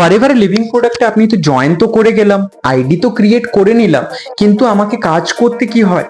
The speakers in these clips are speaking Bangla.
ফরএভার লিভিং প্রোডাক্টে আপনি তো জয়েন তো করে গেলাম আইডি তো ক্রিয়েট করে নিলাম, কিন্তু আমাকে কাজ করতে কি হয়?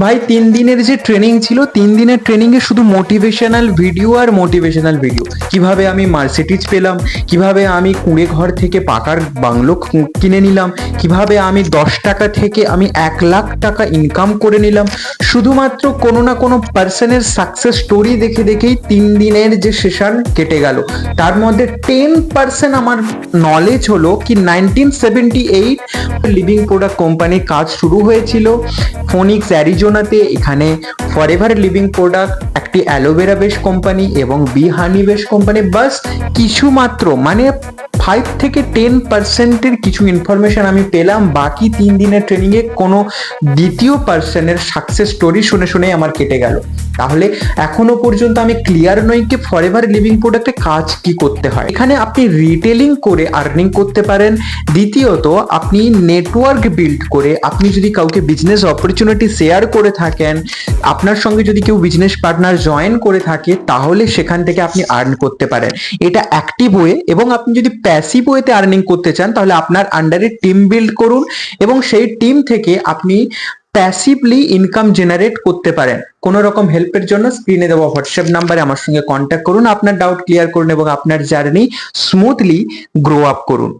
ভাই, তিন দিনের যে ট্রেনিং ছিল, তিন দিনের ট্রেনিং এ শুধু মোটিভেশনাল ভিডিও আর মোটিভেশনাল ভিডিও কীভাবে আমি মার্সিডিজ পেলাম, কীভাবে আমি কুঁড়ে ঘর থেকে পাকার বাংলো কিনে নিলাম, কীভাবে আমি দশ টাকা থেকে আমি এক লাখ টাকা ইনকাম করে নিলাম, শুধুমাত্র কোনো না কোনো পার্সনের সাকসেস স্টোরি দেখে দেখেই তিন দিনের যে সেশন কেটে গেল, তার মধ্যে টেন পার্সেন্ট আমার নলেজ হলো কি nineteen seventy eight living product কোম্পানির কাজ শুরু হয়েছিল। ফোনিক্স অ্যারিজোনাতে এখানে ফরএভার লিভিং প্রোডাক্ট একটি অ্যালোভেরা বেস কোম্পানি এবং বি হানি বেস কোম্পানি বাস কিছু মাত্র মানে ফাইভ থেকে টেন পার্সেন্টের কিছু ইনফরমেশন আমি পেলাম। বাকি তিন দিনের ট্রেনিংয়ে কোনো দ্বিতীয় পার্সনের সাকসেস স্টোরি শুনে শুনেই আমার কেটে গেল। তাহলে এখনও পর্যন্ত আমি ক্লিয়ার নই কি ফরএভার লিভিং প্রোডাক্টে কাজ কি করতে হয়। এখানে আপনি রিটেলিং করে আর্নিং করতে পারেন। দ্বিতীয়ত, আপনি নেটওয়ার্ক বিল্ড করে আপনি যদি কাউকে বিজনেস অপরচুনিটি শেয়ার করে থাকেন, আপনার সঙ্গে যদি কেউ বিজনেস পার্টনার জয়েন করে থাকে, তাহলে সেখান থেকে আপনি আর্ন করতে পারেন। এটা অ্যাক্টিভ ওয়ে এবং আপনি যদি প্যাসিভ ওয়েতে আর্নিং করতে চান, তাহলে আপনার আন্ডারে টিম বিল্ড করুন এবং সেই টিম থেকে আপনি প্যাসিভলি ইনকাম জেনারেট করতে পারেন। কোনো রকম হেল্পের জন্য স্ক্রিনে দেওয়া হোয়াটসঅ্যাপ নাম্বারে আমার সঙ্গে কন্ট্যাক্ট করুন। আপনার ডাউট ক্লিয়ার করুন এবং আপনার জার্নি স্মুথলি গ্রো আপ করুন।